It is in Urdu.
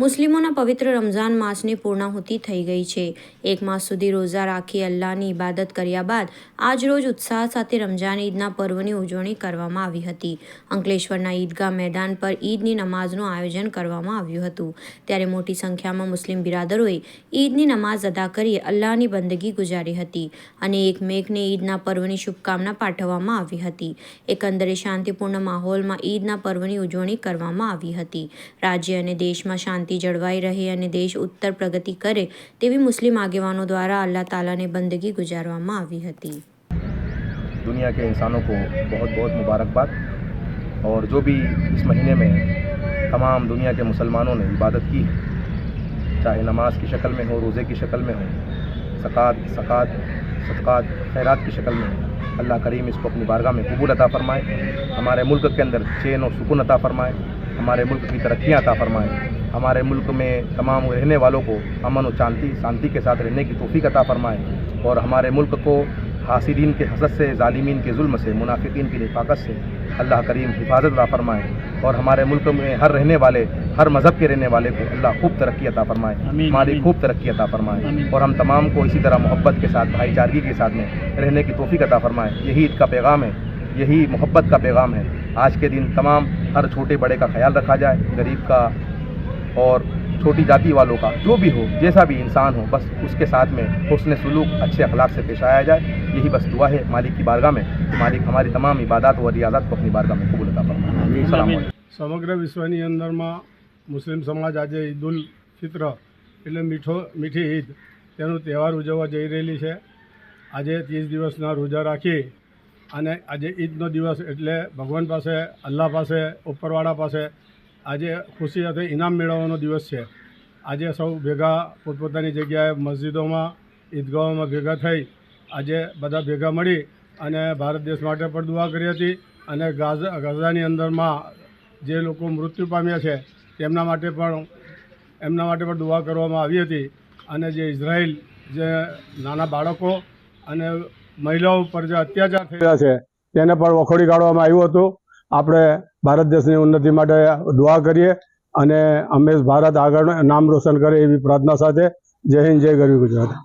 મુસ્લિમોના પવિત્ર રમઝાન માસની પૂર્ણાહુતિ થઈ ગઈ છે એક માસ સુધી રોઝા રાખી અલ્લાહની ઇબાદત કર્યા બાદ આજ રોજ ઉત્સાહ સાથે રમઝાન ઈદના પર્વની ઉજવણી કરવામાં આવી હતી અંકલેશ્વરના ઈદગાહ મેદાન પર ઈદની નમાઝનું આયોજન કરવામાં આવ્યું હતું ત્યારે મોટી સંખ્યામાં મુસ્લિમ બિરાદરોએ ઈદની નમાઝ અદા કરી અલ્લાહની બંદગી ગુજારી હતી અને એક મેઘને ઈદના પર્વની શુભકામના પાઠવવામાં આવી હતી એકંદરે શાંતિપૂર્ણ માહોલમાં ઈદના પર્વની ઉજવણી કરવામાં આવી હતી રાજ્ય અને દેશમાં શાંતિ جڑوائی رہے اور دیش اتر پرگتی کرے تیوی مسلم آگے وانوں دارا اللہ تعالیٰ نے بندگی گزارا موی ہوتی دنیا کے انسانوں کو بہت بہت مبارکباد اور جو بھی اس مہینے میں تمام دنیا کے مسلمانوں نے عبادت کی چاہے نماز کی شکل میں ہو روزے کی شکل میں ہوں ثقاط ثقاط ثقات خیرات کی شکل میں ہوں اللہ کریم اس کو اپنی بارگاہ میں قبول عطا فرمائے ہمارے ملک کے اندر چین و سکون عطا فرمائے ہمارے ملک کی ترقیاں عطا فرمائیں ہمارے ملک میں تمام رہنے والوں کو امن و چانتی شانتی کے ساتھ رہنے کی توفیق عطا فرمائے اور ہمارے ملک کو حاصلین کے حسد سے ظالمین کے ظلم سے منافقین کی نفاقت سے اللہ کریم حفاظت عطا فرمائے اور ہمارے ملک میں ہر رہنے والے ہر مذہب کے رہنے والے کو اللہ خوب ترقی عطا فرمائے ہماری خوب ترقی عطا فرمائے اور ہم تمام کو اسی طرح محبت کے ساتھ بھائی چارگی کے ساتھ میں رہنے کی توفیق عطا فرمائیں یہی عید کا پیغام ہے یہی محبت کا پیغام ہے آج کے دن تمام ہر چھوٹے بڑے کا خیال رکھا جائے غریب کا اور چھوٹی جاتی والوں کا جو بھی ہو جیسا بھی انسان ہو بس اس کے ساتھ میں حسن سلوک اچھے اخلاق سے پیش آیا جائے یہی بس دعا ہے مالک کی بارگاہ میں کہ مالک ہماری تمام عبادات و ریاضات کو اپنی بارگاہ میں قبول لگتا پڑتا سمگر وشونی اندر میں مسلم سماج آج عید الفطر એટલે میٹھو મીઠી ઈદ તેનો તહેવાર ઉજવવા جائی રહેલી છે આજે ત્રીસ દિવસના રોજા રાખી અને આજે ઈદનો દિવસ એટલે ભગવાન પાસે اللہ પાસે ઉપરવાળા પાસે આજે ખુશી સાથે ઇનામ મેળવવાનો દિવસ છે આજે સૌ ભેગા પોતપોતાની જગ્યાએ મસ્જિદોમાં ઈદગાહોમાં ભેગા થઈ આજે બધા ભેગા મળી અને ભારત દેશ માટે પણ દુઆ કરી હતી અને ગાઝા ગાઝાની અંદરમાં જે લોકો મૃત્યુ પામ્યા છે તેમના માટે પણ એમના માટે પણ દુઆ કરવામાં આવી હતી અને જે ઇઝરાયલ જે નાના બાળકો અને મહિલાઓ પર જે અત્યાચાર થઈ રહ્યા છે તેને પણ વખોડી કાઢવામાં આવ્યું હતું આપણે ભારત દેશની ઉન્નતિ માટે દુઆ કરીએ અને હંમેશ ભારત આગળ નામ રોશન કરે એવી પ્રાર્થના સાથે જય હિન્દ જય ગરવી ગુજરાત